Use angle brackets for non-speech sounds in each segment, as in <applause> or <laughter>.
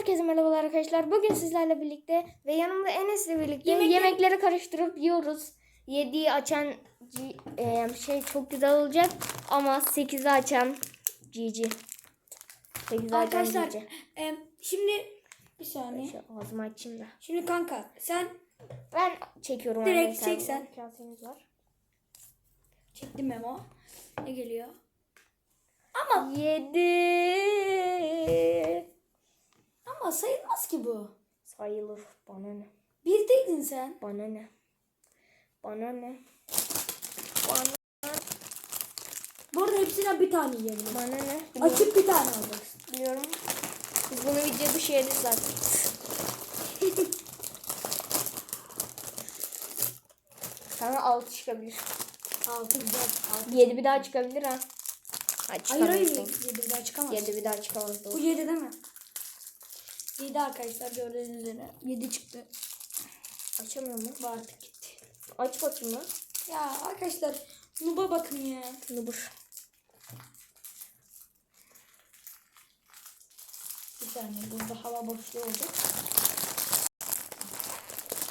Herkese merhabalar arkadaşlar. Bugün sizlerle birlikte ve yanımda Enes'le birlikte Yemekleri- yemekleri karıştırıp yiyoruz. 7'yi açan e, şey çok güzel olacak ama 8'i açan Cici. 8'i açan Arkadaşlar Cici. e, şimdi bir saniye. Şu ağzımı açayım da. Şimdi kanka sen Ben çekiyorum Direkt çek sen. Kasemiz var. çektim memo. Ne geliyor? 7 Sayılmaz ki bu. sayılır. Bana ne? Birdeydin sen. Bana ne? Bana ne? Bana, Bu arada hepsinden bir tane yiyelim. bana ne? Biliyorum. Açıp bir tane alacaksın. Biliyorum. Biz bunu video dışı yeriz zaten. <laughs> Sana 6 çıkabilir. Altı güzel. Altı. 7 bir daha çıkabilir ha. Ha Hayır hayır. Yedi bir daha çıkamaz. 7 bir daha çıkamaz. Bu doğru. yedi değil mi? Yedi arkadaşlar gördüğünüz üzere. Yedi çıktı. Açamıyor mu? Bu artık gitti. Aç bakayım lan. Ya arkadaşlar Nuba bakın ya. Nubur. Bir saniye burada hava boşluğu oldu.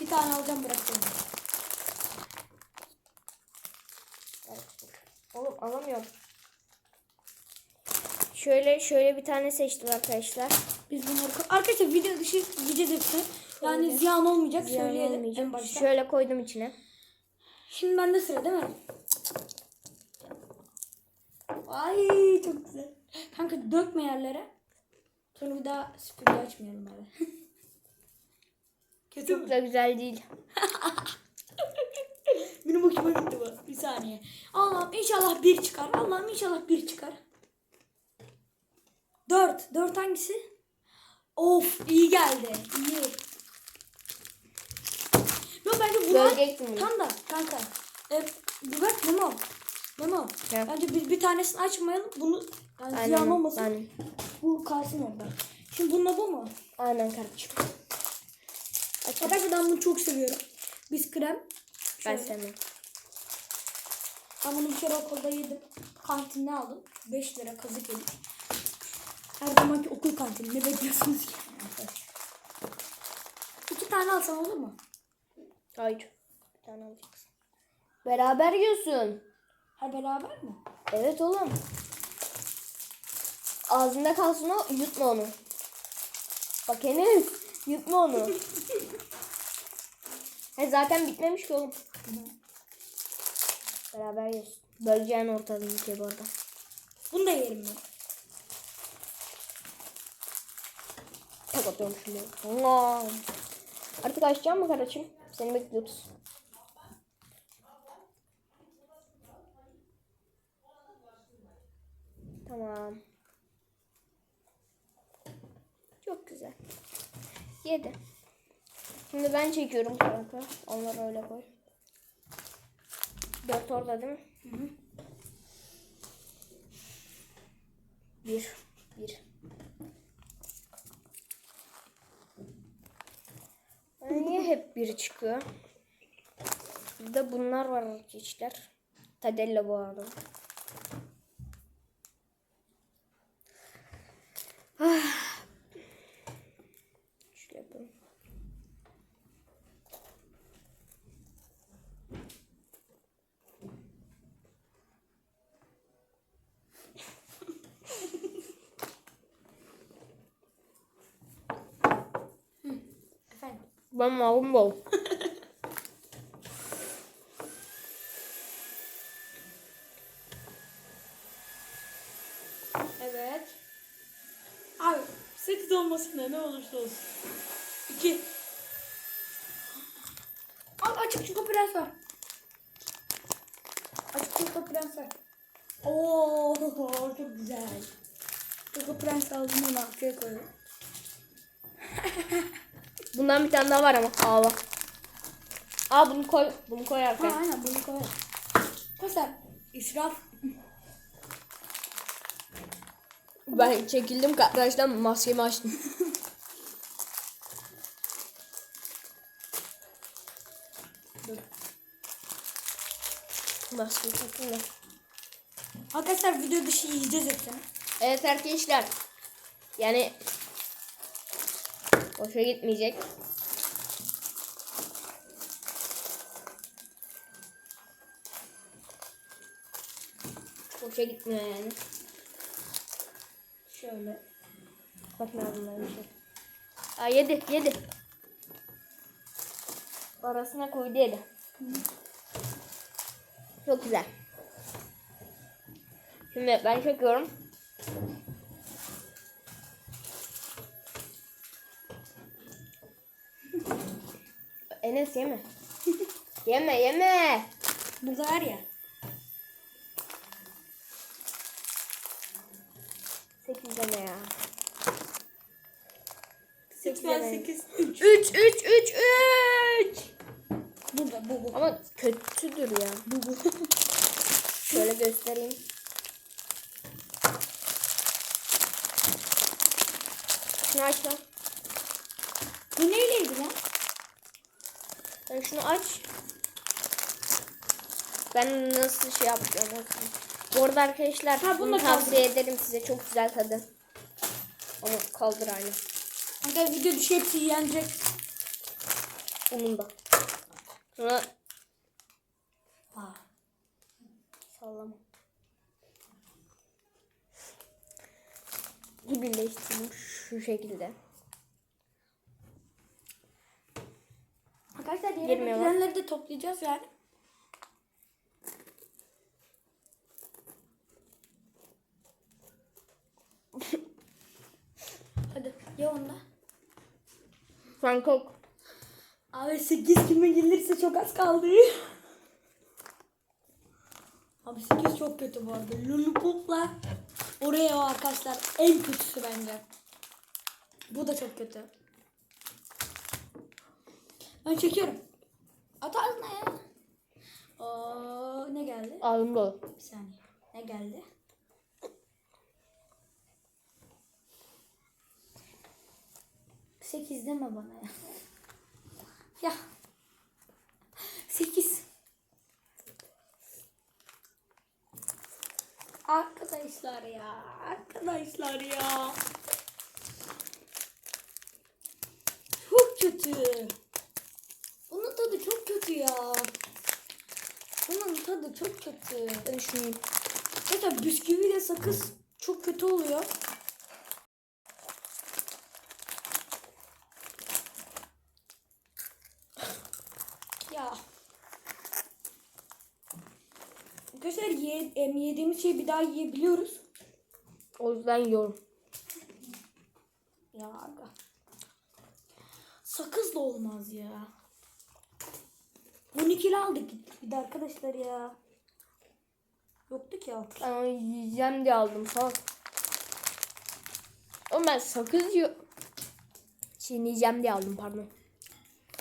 Bir tane alacağım bırakıyorum. Oğlum alamıyorum. Şöyle şöyle bir tane seçtim arkadaşlar. Biz bunları arkadaşlar video dışı yiyeceğiz hepsini. Yani Şöyle. ziyan olmayacak Ziyan söyleyelim en olmayacak. başta. Şöyle koydum içine. Şimdi bende sıra değil mi? Ay çok güzel. Kanka dökme yerlere. Sonra bir daha süpürge açmayalım abi. <laughs> Kötü Çok da güzel değil. <laughs> Benim hoşuma gitti bu. Bir saniye. Allah'ım inşallah bir çıkar. Allah'ım inşallah bir çıkar. Dört. Dört hangisi? Of iyi geldi. İyi. Yok bence bunlar Bölecektim bunu. tam da kanka. E, bir bak Memo. Memo. Ne? Bence biz bir tanesini açmayalım. Bunu yani Aynen, ziyan olmasın. aynen. Bu kalsın orada. Şimdi bununla bu mu? Aynen kardeşim. Arkadaşlar ben bunu çok seviyorum. Biz krem. Ben Şöyle. sevmem. Ben bunu bir kere okulda yedim. Kantinde aldım. 5 lira kazık yedik. Her zamanki okul kantini. Ne bekliyorsunuz ki? İki tane alsam olur mu? Hayır. Bir tane alacaksın. Beraber yiyorsun. Ha beraber mi? Evet oğlum. Ağzında kalsın o yutma onu. Bak Enes yutma onu. <laughs> He zaten bitmemiş ki oğlum. Beraber yiyorsun. Böleceğin ikiye bu arada. Bunu da yerim ben. Kapatıyorum şimdi. Allah. Artık açacağım mı kardeşim? Seni bekliyoruz. Tamam. Çok güzel. Yedi. Şimdi ben çekiyorum kanka. Onları öyle koy. Dört orada değil mi? Bir. Bir. Niye hep biri çıkıyor? Bir de bunlar var arkadaşlar. Tadella bu arada. Ah. Şöyle yapayım. Efendim. Ben mavum bol. <laughs> Evet. Abi 8 olmasın da ne olursa olsun. 2. Al açık çikolata prens var. Açık çikolata prens var. Oo <laughs> çok güzel. Çikolata prens aldım onu arkaya koyuyorum. <laughs> Bundan bir tane daha var ama. Aa bak. Aa bunu koy. Bunu koy Ha arkaya. aynen bunu koyalım. Koysar. İsraf. Ben çekildim kardeşten maskemi açtım. Maskeyi takayım da. Arkadaşlar video dışı yiyeceğiz hepsini. Evet arkadaşlar. Yani Boşa gitmeyecek. Boşa gitmiyor yani. Şöyle. Bakma bunlara bir şey. Aa yedi yedi. Arasına koydu yedi. Çok güzel. Şimdi ben çekiyorum. Enes yeme. <laughs> yeme yeme. Burada var ya. 8 tane ya. Lütfen 8. 3. 3 3 3 3. Burada bu bu. Ama kötüdür ya. Bu bu. <laughs> Şöyle göstereyim. Şunu aç lan. bu neyleydi lan? Sen şunu aç. Ben nasıl şey yapacağım bakın. Bu arada arkadaşlar Ha, bunu tavsiye ederim size. Çok güzel tadı. Ama kaldır aynı. Arkadaşlar video düşü hepsi yenecek. Bunun da. Şuna Aa. sallama. Bir birleştireyim şu şekilde. Arkadaşlar diğer ekranları de toplayacağız yani. <laughs> Hadi ye onda. Bangkok. Abi 8 kime gelirse çok az kaldı. <laughs> Abi 8 çok kötü bu arada. Lollipop'la Oreo arkadaşlar en kötüsü bence. Bu da çok kötü. Ben çekiyorum. At ağzına ya. Oo, ne geldi? Ağzım dolu. Bir saniye. Ne geldi? Sekiz deme bana ya. Ya. Sekiz. Arkadaşlar ya. Arkadaşlar ya. Çok kötü. Kötü ya. Bunun tadı çok kötü. Ben şunu Zaten bisküvi de sakız çok kötü oluyor. ya. Arkadaşlar ye, em, yediğimiz şeyi bir daha yiyebiliyoruz. o yüzden yiyorum. Ya aga. Sakız da olmaz ya. 12'li aldık gittik bir de arkadaşlar ya. Yoktu ki altı. Ben onu yiyeceğim diye aldım falan. Ama ben sakız yiyor. Çiğneyeceğim diye aldım pardon.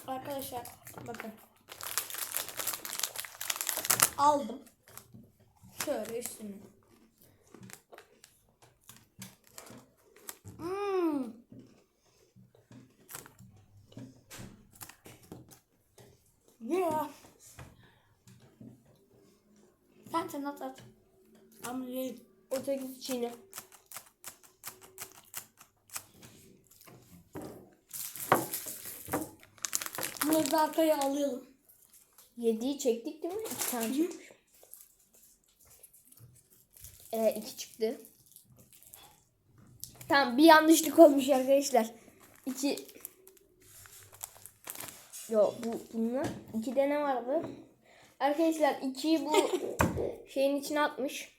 Arkadaşlar bakın. Aldım. Şöyle üstüne. Hmm. Yeah. Sen sen at at. Ama sekiz çiğne. Bunları da arkaya alayalım. Yediği çektik değil mi? İki tane çıkmış. Ee, iki çıktı. Tamam bir yanlışlık olmuş arkadaşlar. İki Yo bu bunlar iki de ne vardı? Arkadaşlar ikiyi bu <laughs> şeyin içine atmış.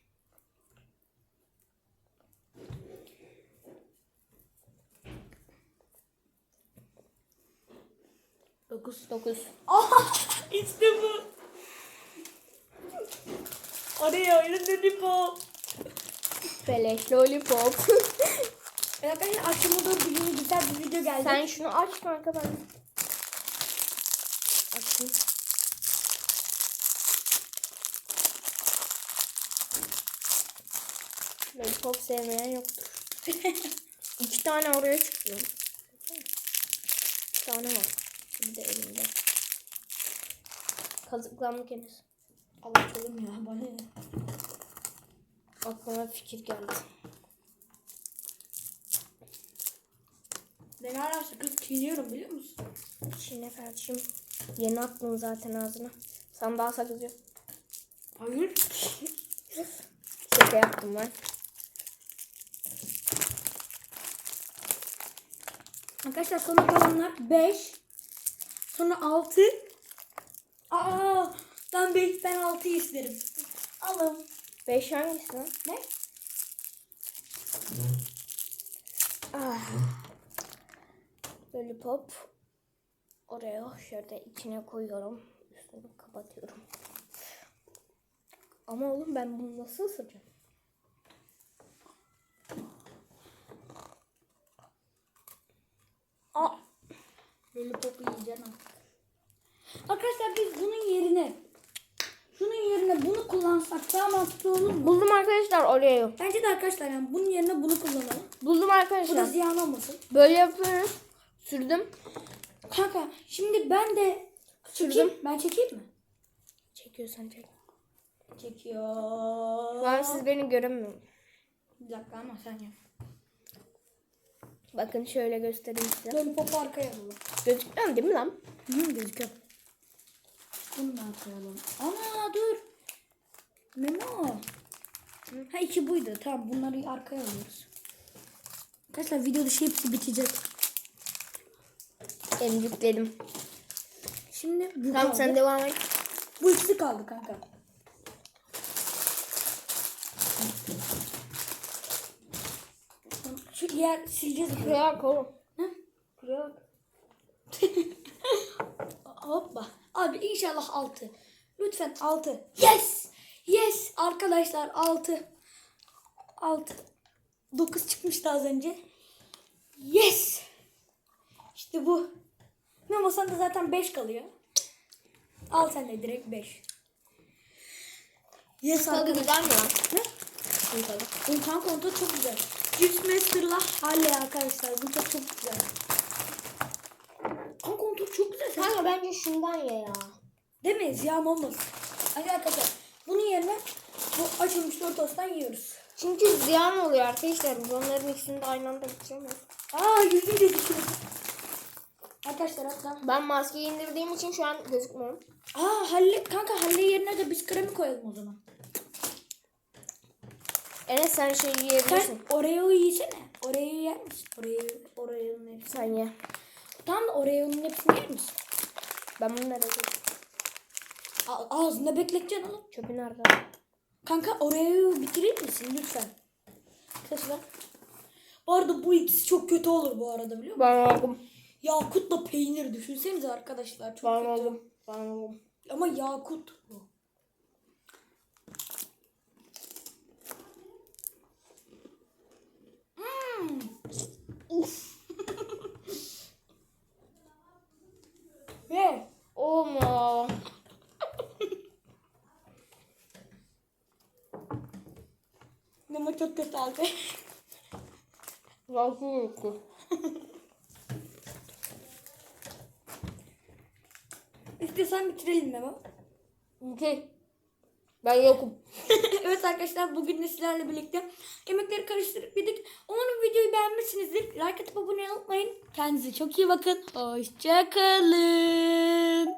Dokuz. Dokuz. İşte bu. Oraya öyle lollipop. Beleş lollipop. Arkadaşlar akşama doğru bir güzel bir video geldi. Sen şunu aç kanka ben. Açayım. Lollipop sevmeyen yoktur. <laughs> İki tane oraya çıktı. İki tane var. Bir de elimde. Kazıklandık henüz. Alalım ya bana ne? Aklıma fikir geldi. Ben hala sakız çiğniyorum biliyor musun? Şimdi kardeşim yeni attın zaten ağzına. Sen daha sakız yok. Hayır. Şaka yaptım ben. Arkadaşlar sona kalanlar 5. Sonra 6. Aa ben 5 ben 6 isterim. Alın. Beş hangisi lan? Ne? Ah. Lollipop. Oraya şöyle içine koyuyorum. Üstünü kapatıyorum. Ama oğlum ben bunu nasıl ısıracağım? Aa. Lollipop'u yiyeceksin artık. Arkadaşlar biz bunun yerine şunun yerine bunu kullansak daha mantıklı olur mu? Buldum arkadaşlar Oreo. Bence de arkadaşlar yani bunun yerine bunu kullanalım. Buldum Bu da arkadaşlar. ziyan olmasın. Böyle yapıyoruz. Sürdüm. Kanka şimdi ben de çekeyim. Ben çekeyim mi? Çekiyorsan çek. Çekiyor. Ben siz beni göremiyorum. Bir dakika ama sen yap. Bakın şöyle göstereyim size. Lollipop'u arkaya alalım. Gözükmüyor değil mi lan? Hı, gözüküyor. Bunu da arkaya alalım. Ana dur. Memo. Ha iki buydu. Tamam bunları arkaya alıyoruz. Arkadaşlar video dışı hepsi bitecek. Emcükledim. Şimdi bu Tamam kaldı. sen devam et. Bu ikisi kaldı kanka. Yer sileceğiz. Kıyak oğlum. Hı? Kıyak. <laughs> Hoppa. Abi inşallah 6. Lütfen 6. Yes! Yes! Arkadaşlar 6. 6. 9 çıkmıştı az önce. Yes! İşte bu. Memo sende zaten 5 kalıyor. Al sen de direkt 5. Yes arkadaşlar. güzel mi lan? Ne? Kanka onda çok güzel. Juice Master'la Halle arkadaşlar. Bu çok çok güzel. Kanka onda çok güzel. Kanka bence şundan ye ya. Değil mi? Ziyan olmasın. Hadi arkadaşlar. Bunun yerine bu açılmış Doritos'tan yiyoruz. Çünkü ziyan oluyor arkadaşlar. Bunların ikisini de aynı anda bitiremeyiz. Aa yüzüm gözüküyor. Arkadaşlar hatta. Ben maskeyi indirdiğim için şu an gözükmüyorum. Aa halle, kanka halle yerine de biz kremi koyalım o zaman. Enes sen şey Sen yiyebilirsin. Oreo'yu yesene. Oreo'yu yer misin? Oreo, Oreo'nun hepsini. Sen ye. Tamam da Oreo'nun hepsini yer misin? Ben bunu koyayım? A- ağzında bekleteceksin oğlum. Çöpü nerede? Kanka Oreo'yu bitirir misin lütfen? Arkadaşlar. Bu arada bu ikisi çok kötü olur bu arada biliyor musun? Ben aldım. Yakutla peynir düşünsenize arkadaşlar. Çok Ben kötü. aldım. Ben aldım. Ama yakut bu. Hmm. Ye. Olma. Ama çok kötü aldı. Nasıl yoktu? İstiyorsan bitirelim Memo. Okey. Ben yokum. <laughs> evet arkadaşlar bugün de sizlerle birlikte yemekleri karıştırıp yedik. Umarım videoyu beğenmişsinizdir. Like atıp abone olmayı unutmayın. Kendinize çok iyi bakın. Hoşçakalın.